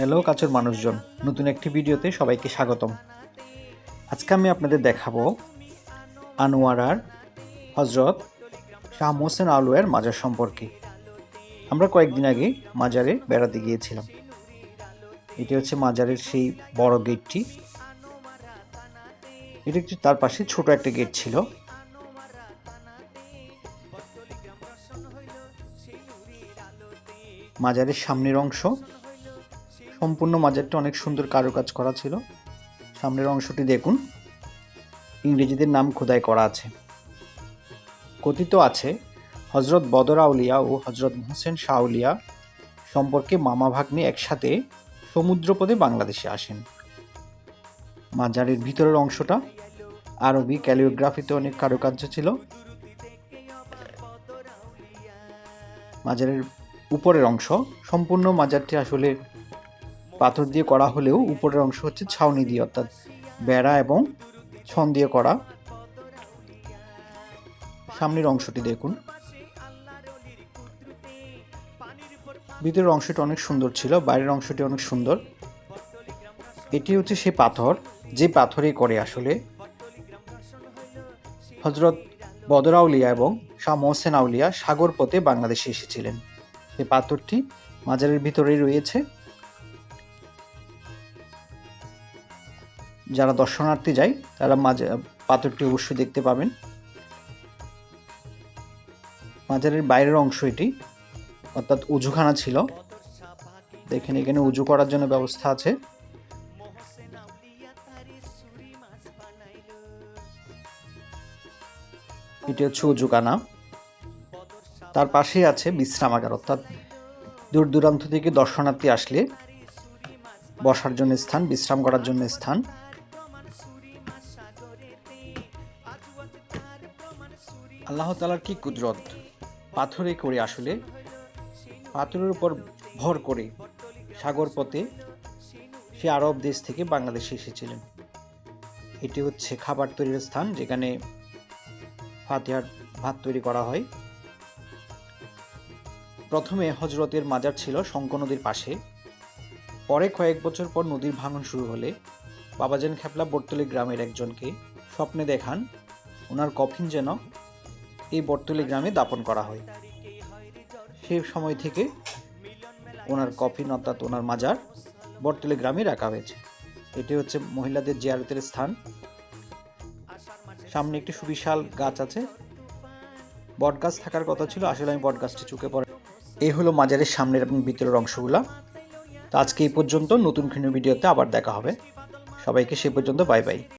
Hello, কাছের মানুষজন। নতুন একটি ভিডিওতে সবাইকে স্বাগতম। আজকে আমি আপনাদের দেখাবো আনোয়ারার হজরত শাহ মোহসেন আলুয়ের মাজার সম্পর্কে। আমরা কয়েকদিন আগে মাজারে বেড়াতে গিয়েছিলাম। এটি হচ্ছে মাজারের সেই বড় গেটটি। এটি একটু তার পাশে ছোট একটা গেট ছিল। মাজারের সামনের অংশ সম্পূর্ণ মাজারটা অনেক সুন্দর কারুকাজ করা ছিল। সামনের অংশটি দেখুন। ইংরেজিদের নাম খোদাই করা আছে। কথিত আছে হজরত বদর আউলিয়া ও হজরত হোসেন শাহউলিয়া সম্পর্কে মামা ভাগ্নে একসাথে সমুদ্রপদে বাংলাদেশে আসেন। মাজারের ভিতরের অংশটা আরবি, ক্যালিওগ্রাফিতে অনেক কারুকার্য ছিল। মাজারের উপরের অংশ সম্পূর্ণ মাজারটি আসলে পাথর দিয়ে করা হলেও উপরের অংশ হচ্ছে ছাউনি দিয়ে, অর্থাৎ বেড়া এবং ছন দিয়ে করা। সামনের অংশটি দেখুন। ভিতরের অংশটি অনেক সুন্দর ছিল, বাইরের অংশটি অনেক সুন্দর। এটি হচ্ছে সেই পাথর, যে পাথরে করে আসলে। হজরত বদরাউলিয়া এবং শাহ মোহসেন আউলিয়া সাগর পথে বাংলাদেশে এসেছিলেন। সেই পাথরটি মাজারের ভিতরেই রয়েছে। যারা দর্শনার্থী যায়, তারা মাঝে, পাথরটি অবশ্যই দেখতে পাবেন। মাজারের বাইরের অংশ এটি, অর্থাৎ উজুখানা ছিল। দেখেন, এখানে উজু করার জন্য ব্যবস্থা আছে। এটি হচ্ছে উজুখানা। তার পাশেই আছে বিশ্রামাগার, অর্থাৎ দূর দূরান্ত থেকে দর্শনার্থী আসলে বসার জন্য স্থান, বিশ্রাম করার জন্য স্থান। আল্লাহ তালার কি কুদরত? পাথরে করে আসলে, পাথরের উপর ভর করে সাগর পথে সে আরব দেশ থেকে বাংলাদেশে এসেছিলেন। এটি হচ্ছে খাবার তৈরির স্থান যেখানে ফাতিহার ভাত তৈরি করা হয়। প্রথমে হজরতের মাজার ছিল শঙ্ক নদীর পাশে। পরে কয়েক বছর পর নদীর ভাঙন শুরু হলে বাবাজান খেপলা বর্তলি গ্রামের একজনকে স্বপ্নে দেখান, ওনার কফিন যেন এই বর্তলি গ্রামে দাপন করা হয়। সেই সময় থেকে ওনার কফিন অর্থাৎ ওনার মাজার বটতলি গ্রামে রাখা হয়েছে। এটি হচ্ছে মহিলাদের জিয়ারতের স্থান। সামনে একটি সুবিশাল গাছ আছে। বট গাছ থাকার কথা ছিল, আসলে আমি বট গাছটি চুকে পড়ে এই হলো মাজারের সামনের এবং ভিতরের অংশগুলা। তো আজকে এই পর্যন্ত নতুন ভিডিওতে আবার দেখা হবে। সবাইকে সে পর্যন্ত বাই বাই।